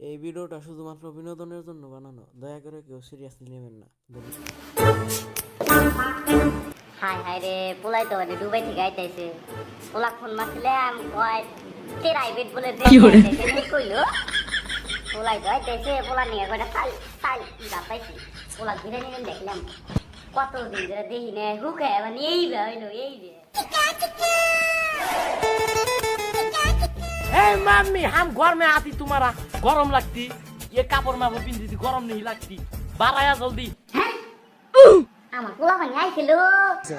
এই ভিডিওটা শুধুমাত্র বিনোদনের জন্য বানানো। দয়া করে কেউ সিরিয়াসলি নেবেন না। হাই হাই রে পোলাই তো মানে দুবাই থেকে আইতাইছে। পোলা ফোন মারছিলাম কয় প্রাইভেট বলে দেখে কইলো পোলাই তো আইতাইছে পোলা নিয়ে কয়টা চাল চাল যাতাইছি পোলা ঘিরে নিয়ে দেখলাম কত দিন ধরে দেখি না হুকে মানে এই বে হইল এই বে ए मम्मी हम घर में आती तुम्हारा गरम लगती ये कापड़ में वो पिंदी थी गरम नहीं लगती बाहर आया जल्दी হ্যাঁ আমার পোলা ভাঙে আইছিল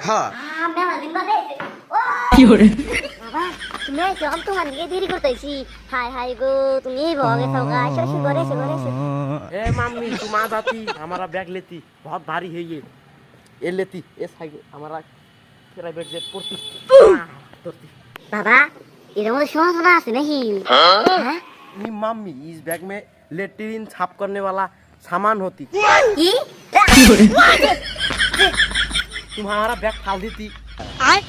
হ্যাঁ মেলা দিন বাদে আইছে। ও বাবা তুমি আইছো আমি তোমার নিয়ে দেরি করতেছি হাই হাই গো তুমি এই ভগে সৌগা এসো এসো ঘরে এসো ঘরে এসো ए मम्मी तुम आ जाती हमारा बैग लेती बहुत भारी है ये ये लेती ये साइकिल हमारा प्राइवेट जेट करती करती বাবা এর মধ্যে সমস্যা আছে নাকি হ্যাঁ नहीं मम्मी इस बैग में लेटरिन साफ करने वाला सामान होती কি तुम हमारा बैग फाल देती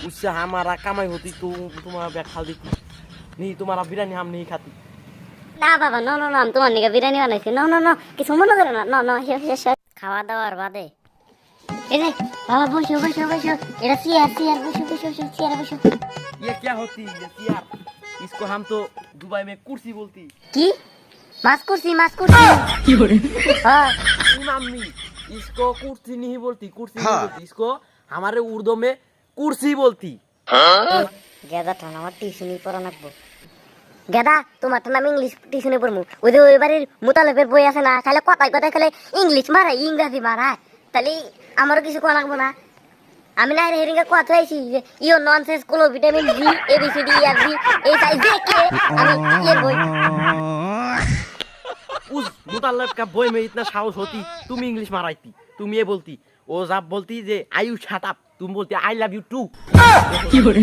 उससे हमारा कमाई होती तुम तुम्हारा बैग फाल देती नहीं तुम्हारा बिरयानी हम नहीं खाती না বাবা ন ন আমি তোমার নিকে বিরিয়ানি বানাইছি ন ন ন কিছু মনে করো না ন ন শেষ শেষ শেষ। খাওয়া দাওয়ার বাদে এই যে বাবা বসো বসো বসো এটা চেয়ার চেয়ার বসো বসো বসো চেয়ারে বসো ये क्या होती ये यार इसको हम तो दुबई में कुर्सी बोलती কি মাছ করছি মাছ করছি হ্যাঁ नहीं मम्मी इसको कुर्सी नहीं बोलती कुर्सी नहीं बोलती इसको हमारे उर्दू में कुर्सी बोलती গেদা ঠান আমার টিউশনি পড়া নাকবো গেদা তোমার তো নাম ইংলিশ টিউশনি পড়মু ওই যে ওই বাড়ির মোতালেবের বই আছে না খালি কথায় কথায় খালি ইংলিশ মারায় ইংরাজি মারায় তাহলে আমার কিছু কোয়া লাগবো না। আমি না হেরিংকে কথা হয়েছি যে ইও ননসেন্স কোলো vitamin G A B C D E R G এই সাইজ দেখে আমি ইয়ে বই? উস দুতার লাইফ কা বই মে ইতনা সাহস হতি তুমি ইংলিশ মারাইতি তুমি এ বলতি ও জাব বলতি যে আই ইউ শাট আপ তুমি বলতি আই লাভ ইউ টু কি করে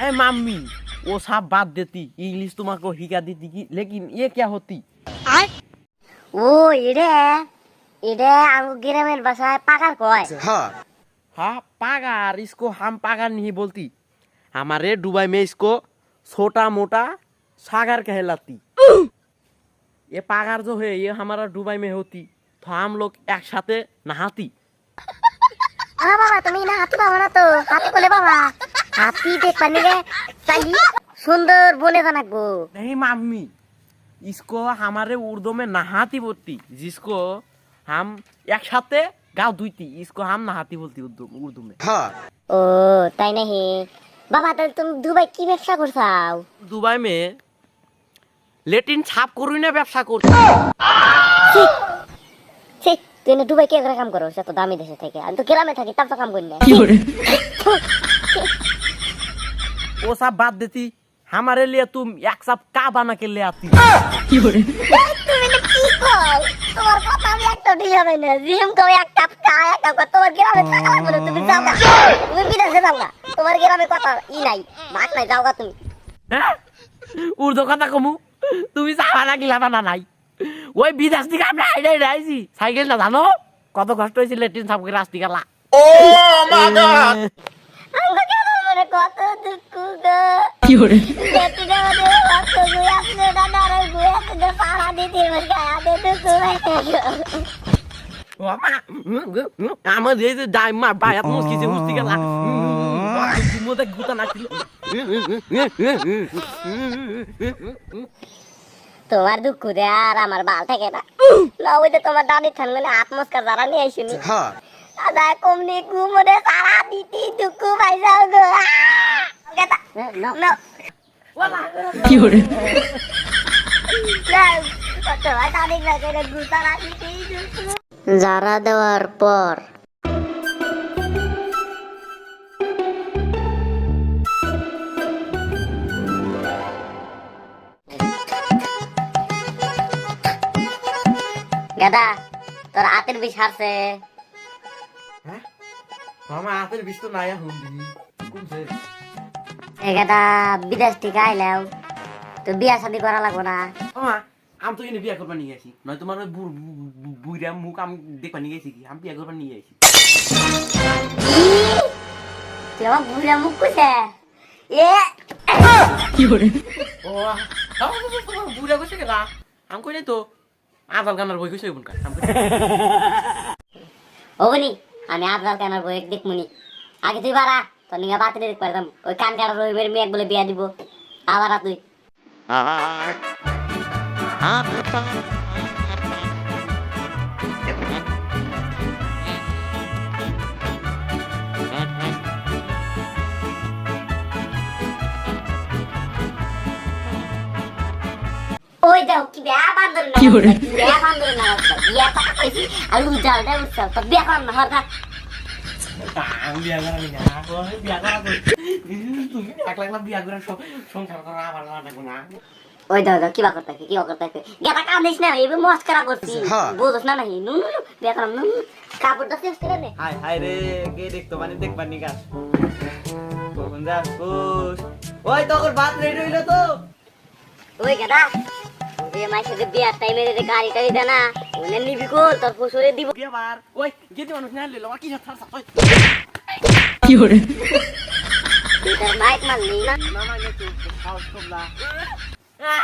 এ মাম্মি ও সব বাদ দিতি ইংলিশ তোমাকে হিগা দিতি কি লেকিন এ কে হতি? আই ও এরে এটা আমার গ্রামের ভাষায় পাকার কয় हाँ पागार इसको हम पागार नहीं बोलती हमारे दुबई में इसको छोटा मोटा सागर कहलाती ये पागार जो है ये हमारा दुबई में होती तो हम लोग एक साथे नहाती আ বাবা তুমি না হাতি পাবো না তো হাতি বলে বাবা হাতি দেখবা নিলে চাই সুন্দর বনে জানাকবো नहीं मम्मी इसको हमारे उर्दू में नहाती बोलती जिसको हम एक साथे गाँव धुईती इसको हम नहाती बोलती उर्दू उर्दू में ও তাই নাহি বাবা তাহলে তুমি দুবাই কি ব্যবসা করছাও दुबई में लेटिन छाप करूँ ना व्यवसा करती ছি তুই না দুবাই কে করে কাম করো সে তো দামি দেশে থেকে আমি তো গ্রামে থাকি তার তো কাম করি না वो सब बात देती हमारे लिए तुम एक सब का बना के ले आती তুমি না কি কও তোমার কথা আমি একটা ঠিক হবে না। জিম এক কাপ চা এক কাপ তোমার গ্রামে থাকা লাগবে না, তুমি যাও। তুমি বিদেশে যাও গা। তোমার গ্রামে কথা ই নাই। নাই যাও তুমি। হ্যাঁ? উর্দু কথা কমু। তুমি যাবা না গিলা বানা নাই। ওই বিদেশ থেকে আমি আইডাই আইছি। সাইকেল না জানো? কত কষ্ট হয়েছে লেট্রিন সাপ করে আসতে গেলা আমার গ্রামের কত দুঃখ গো। মানে কত আসলে না না রে গুই আসলে পাড়া দিতে মর গায়া দে তো গুই বাবা আমার এই যে ডাই মার বায়াত মুসকিছে মুস্তি গেলা। মধ্যে গুতা নাছিল তোমার দুঃখ দে আর আমার বাল থাকে না। না ওই যে তোমার দাদি ঠান মানে আত্মস্কার যারা নিয়ে আইসুনি দাদা কমনি ঘুমরে সারা দিতি দুঃখ পাই যাও গো গেতা না যারা দেওয়ার পর গাদা তোর হাতের বিষ হারছে। আমার হাতের বিষ তো নাই হুন্দি কমছে এ গাদা বিদেশ থেকে আইলাও তো বিয়া শাদি করা লাগবো না। আমা তো এনে বিয়া করবা নিয়ে আসি নয় তোমার ওই বুড়া মুখ আমি দেখবা নিয়ে গেছি কি? আমি বিয়া করবা নিয়ে আসি তুই আমার বুড়া মুখ কইছে এ! ও বুড়া কইছে কেরা আম কই তো? আজাল গানার বই কইছে কই ওগুনি আমি আজকাল কেনার বই দেখমুনি। আগে তুই বাড়া। তো নিগা বাতিলে পারতাম ওই কান কাটা রবিবার মেয়ে বলে বিয়া দিব। আবার তুই ওই দাও কি বিয়া বান্দর না বিয়া বান্দর না বিয়া আর তো বিয়া করাম না হঠাৎ আমি বিয়া করা নি না ওই বিয়া করা তো তুমি এক লাখ বিয়া করে সংসার করা আবার লাগবে না। ওই দাও দাও কিবা করতে কি করতে গেটা কাম দিস না এবে মস্করা করছি। বুঝছ না নাহি নু নু নু, বিয়া করাম নু নু। কাপড়টা শেষ করে নে। হাই হাই রে কে দেখতো মানে দেখবার নি গাছ কখন যাস ওই তখন ভাত রেডি হইল তো। ওই গেদা। যে মাইসে যে বিয়ার টাইমে যে গাড়ি টাড়ি দে না ওনে নিবি কোল তোর ফুসুরে দিব। বিয়া বার ওই গেদি মানুষ না লইলো কি ছাড় ছাড় ওই। তুই তোর মাইক মারলি না? না। না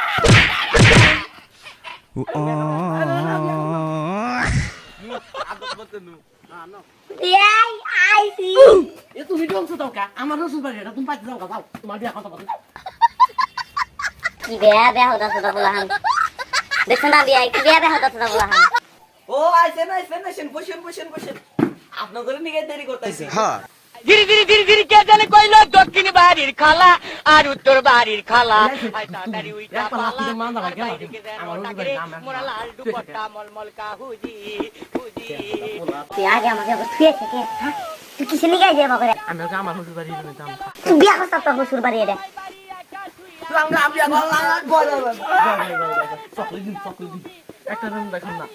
কা আমার রসুন বাড়ি এটা তুমি পাইতে যাও যাও। তোমার বিয়া কথা বলো কি বিয়া বিয়া হতা সদা বলাহান দেখছ না বিয়া কি বিয়া বিয়া হতা বলাহান ও আইছেন আইছেন আইছেন বসেন বসেন বসেন। আপনার করে নিয়ে দেরি করতেছি। গিরি গিরি গিরি গিরি কে জানে কইলো? দক্ষিণ বাড়ির খালা আর উত্তর বাড়ির খালা। তাড়াতাড়ি উইটা পালা পালা। হাতিতে দাও, গেলা। চারিদিকে যেন আমার ওই ডাকে, বাড়ির নাম মোরা লাল দুপট্টা মলমল কাহুজি হুজি তুই আগে আমাকে আবার থুয়েছে কে হ্যাঁ? তুই কিসে নিয়ে যাই বাবা রে আমি আমার শ্বশুর বাড়ি যাব যাম। তুই বিয়া করছ তোর শ্বশুর বাড়ি রে চকলেট দিন চকলেট দিন। একটা রুম দেখান না।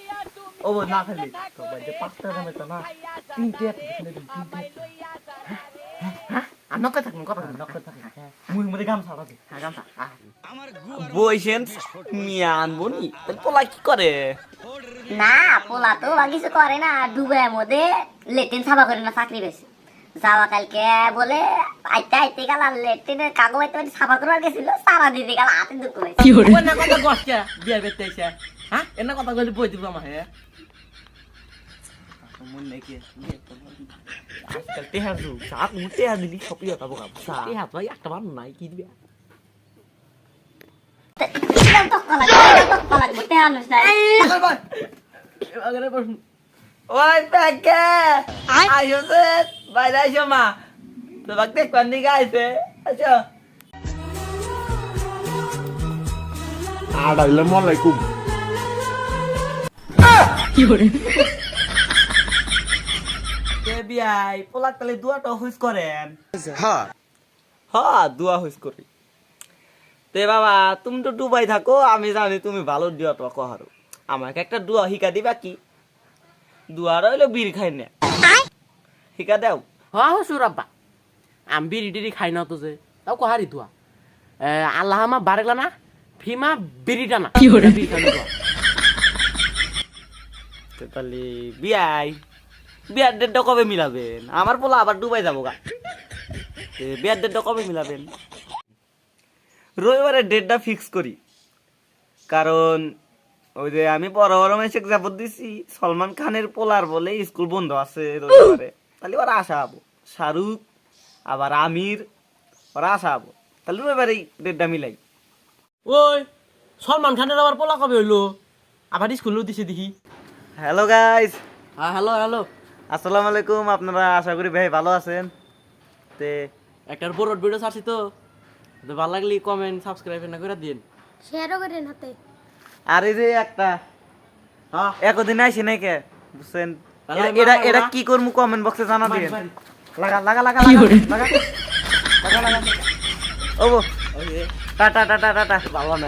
ও না খালি তো বাইরে পাঁচটা রুমে তো না। তিনটে তিনটে পোলা কি করে? না পোলা তো কিছু করে না। ডুবে মধ্যে লেট্রিন সাফা করে না চাকরি পেয়েছে যাওয়া কালকে বলে আইতে আইতে গেল আর লেট্রিনের কাগজ আইতে আইতে সাফা করবার গেছিল সারা দিতে গেল হাতে দুঃখ পেয়েছে ওই না কথা গসকে বিয়া বেতে আইছে হ্যাঁ কথা কইলে বই দিব আমার মন নাকি আজকাল যুগ সাত দিলি ভাই একটা বার নাই কি দিবে ওই প্যাকে আইসে বাইরে আইসো মা তো বাক দেখবার নিকে আইসে আচ্ছা Assalamualaikum. কে বিয়াই পোলাক তালে দুয়াটা হুইস করেন হ্যাঁ হ্যাঁ দুয়া হুইস করি তে বাবা তুমি তো ডুবাই থাকো আমি জানি তুমি ভালো দুয়া তো কহারো আমাকে একটা দুয়া শিকা দিবা কি দুয়ার হইল বীর খাই না শিকা দেও হ্যাঁ শ্বশুর আব্বা আমি বিড়ি টিড়ি খাই না তো যে। তাও কহারি তুয়া আল্লাহ আমার বারেগলা না ফিমা বিড়িটা না তাহলে বিয়াই। বিয়ার ডেটটা কবে মিলাবেন? আমার পোলা আবার ডুবাই যাব গা তে বিয়ার ডেটটা কবে মিলাবেন? রবিবারের ডেটটা ফিক্স করি। কারণ ওই যে আমি বড় বড় মেসেজ যাবত দিছি সলমান খানের পোলার বলে স্কুল বন্ধ আছে রবিবারে। তাহলে ওরা আসা হব শাহরুখ আবার আমির ওরা আসা হব তাহলে রবিবারে ডেটটা মিলাই। ওই সলমান খানের আবার পোলা কবে হইল? আবার স্কুলেও দিছে দেখি। হ্যালো গাইস হ্যাঁ হ্যালো হ্যালো আসসালামু আলাইকুম আপনারা আশা করি ভাই ভালো আছেন। তে একটার বড় ভিডিও ছাড়ছি তো। তো ভালো লাগলে কমেন্ট সাবস্ক্রাইব না করে দিন শেয়ারও করেন হাতে। আর এই যে একটা হ্যাঁ। একদিন আইসি নাই কে বুঝছেন এটা- এটা কি করব কমেন্ট বক্সে জানা দিন। লাগা লাগা লাগা লাগা লাগা। লাগা লাগা ও ওই যে, টাটা টাটা টাটা বাবা না।